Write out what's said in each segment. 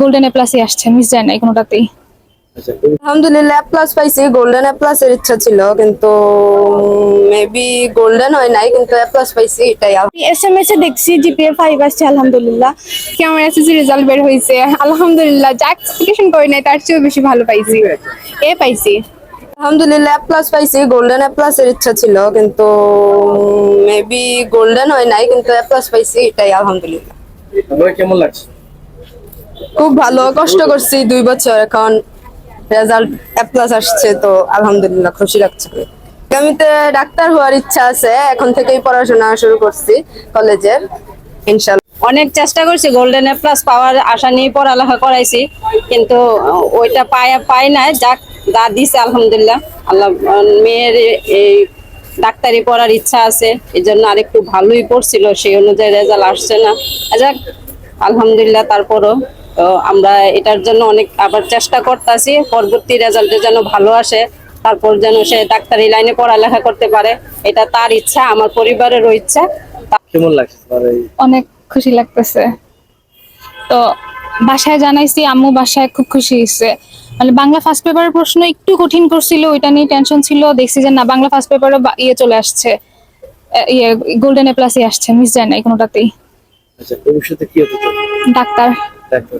Golden A প্লাসে আসছে miss যায় নাই কোনোটাতেই। আলহামদুলিল্লাহ প্লাস পাইছি। গোল্ডেন এ প্লাস এর ইচ্ছা ছিল কিন্তু মেবি গোল্ডেন হয় নাই কিন্তু এ প্লাস পাইছি এটাই এ দেখছি জিপিএ আসছে আলহামদুলিল্লাহ। কেমন এসএসসি রেজাল্ট বের আলহামদুলিল্লাহ। যা এক্সপেকটেশন করি নাই তার চেয়েও বেশি ভালো পাইছি। এ পাইছি। আলহামদুলিল্লাহ প্লাস পাইছি গোল্ডেন এ প্লাস এর ইচ্ছা ছিল কিন্তু মেবি গোল্ডেন হয় নাই কিন্তু প্লাস পাইছি এটাই আলহামদুলিল্লাহ। কেমন লাগছে? খুব ভালো কষ্ট করছি দুই বছর এখন রেজাল্ট প্লাস আসছে তো আলহামদুলিল্লাহ খুশি লাগছে। আগামীতে ডাক্তার হওয়ার ইচ্ছা আছে এখন থেকেই পড়াশোনা শুরু করছি কলেজের ইনশাল্লাহ। অনেক চেষ্টা করছি গোল্ডেন এ প্লাস পাওয়ার আশা নিয়ে পড়ালেখা করাইছি কিন্তু ওইটা পাই পাই নাই যাক যা দিছে আলহামদুলিল্লাহ। আল্লাহ মেয়ের এই ডাক্তারি পড়ার ইচ্ছা আছে এই জন্য আরেকটু ভালোই পড়ছিল সেই অনুযায়ী রেজাল্ট আসছে না। যাক আলহামদুলিল্লাহ তারপরও তো আমরা এটার জন্য অনেক আবার চেষ্টা করতেছি পরবর্তী রেজাল্টে যেন ভালো আসে তারপর যেন সে ডাক্তারি লাইনে পড়ালেখা করতে পারে এটা তার ইচ্ছা আমার পরিবারেরও ইচ্ছা। কেমন লাগছে অনেক খুশি লাগতেছে। তো বাসায় জানাইছি আম্মু বাসায় খুব খুশি হয়েছে মানে বাংলা ফার্স্ট পেপারের প্রশ্ন একটু কঠিন করছিল ওইটা নিয়ে টেনশন ছিল দেখছি যে না বাংলা ফার্স্ট পেপারে ইয়ে চলে আসছে। ইয়ে গোল্ডেন এ প্লাসে আসছে মিস যায় নাই কোনোটাতেই। আচ্ছা ভবিষ্যতে কি হতে চাও ডাক্তার। ডাক্তার।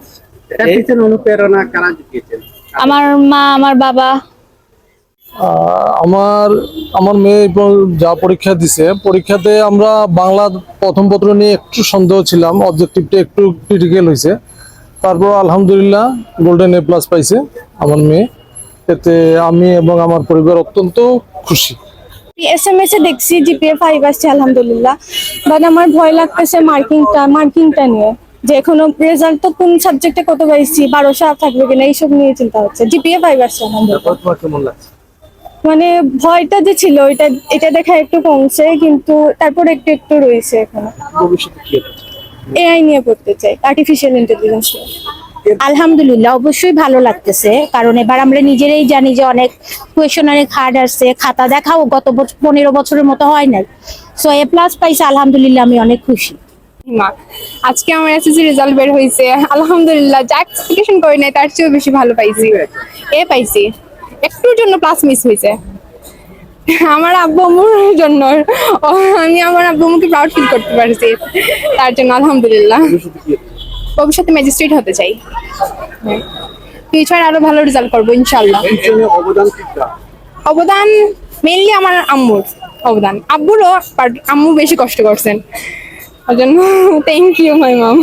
এই অনুপ্রেরণা কারা জুগিয়েছেন আমার মা আমার বাবা। আহ, আমার আমার মেয়ে যা পরীক্ষা দিছে পরীক্ষাতে আমরা বাংলা প্রথম পত্র নিয়ে একটু সন্দেহ ছিলাম অবজেক্টিভটা একটু ক্রিটিক্যাল হয়েছে তারপর আলহামদুলিল্লাহ গোল্ডেন এ প্লাস পাইছে আমার মেয়ে। এতে আমি এবং আমার পরিবার অত্যন্ত খুশি। এস এ দেখছি জিপিএ ফাইভ আসছে আলহামদুলিল্লাহ। বাট আমার ভয় লাগতেছে মার্কিংটা মার্কিংটা নিয়ে। যে এখনও রেজাল্ট তো কোন সাবজেক্টে কত পাইছি বারোশো থাকবে কিনা এইসব নিয়ে চিন্তা হচ্ছে। জিপিএ ফাইভ আসছে আলহামদুলিল্লাহ। মানে ভয়টা যে ছিল এটা এটা দেখা একটু কমছে কিন্তু তারপর একটু একটু রয়েছে এখনও। ভবিষ্যতে কি এআই নিয়ে পড়তে চাই আর্টিফিশিয়াল ইন্টেলিজেন্স আলহামদুলিল্লাহ অবশ্যই ভালো লাগতেছে কারণ এবার আমরা নিজেরাই জানি যে অনেক কোয়েশন অনেক হার্ড আসছে খাতা দেখাও গত বছর পনেরো বছরের মতো হয় নাই। সো এ প্লাস পাইছে আলহামদুলিল্লাহ আমি অনেক খুশি। মা আজকে আমার এসএসসি রেজাল্ট বের হয়েছে আলহামদুলিল্লাহ যা এক্সপেকটেশন করি নাই তার চেয়েও বেশি ভালো পাইছি। এ পাইছি একটুর জন্য প্লাস মিস হয়েছে আমার আব্বু আম্মুর জন্য। আমি আমার আব্বু আম্মুকে প্রাউড ফিল করতে পারছি। তার জন্য আলহামদুলিল্লাহ। ভবিষ্যতে ম্যাজিস্ট্রেট হতে চাই। ফিউচার আরও ভালো রেজাল্ট করব ইনশাল্লাহ অবদান মেইনলি আমার আম্মুর অবদান। আব্বুরও আম্মু বেশি কষ্ট করছেন। ওই জন্য থ্যাংক ইউ মাই মাম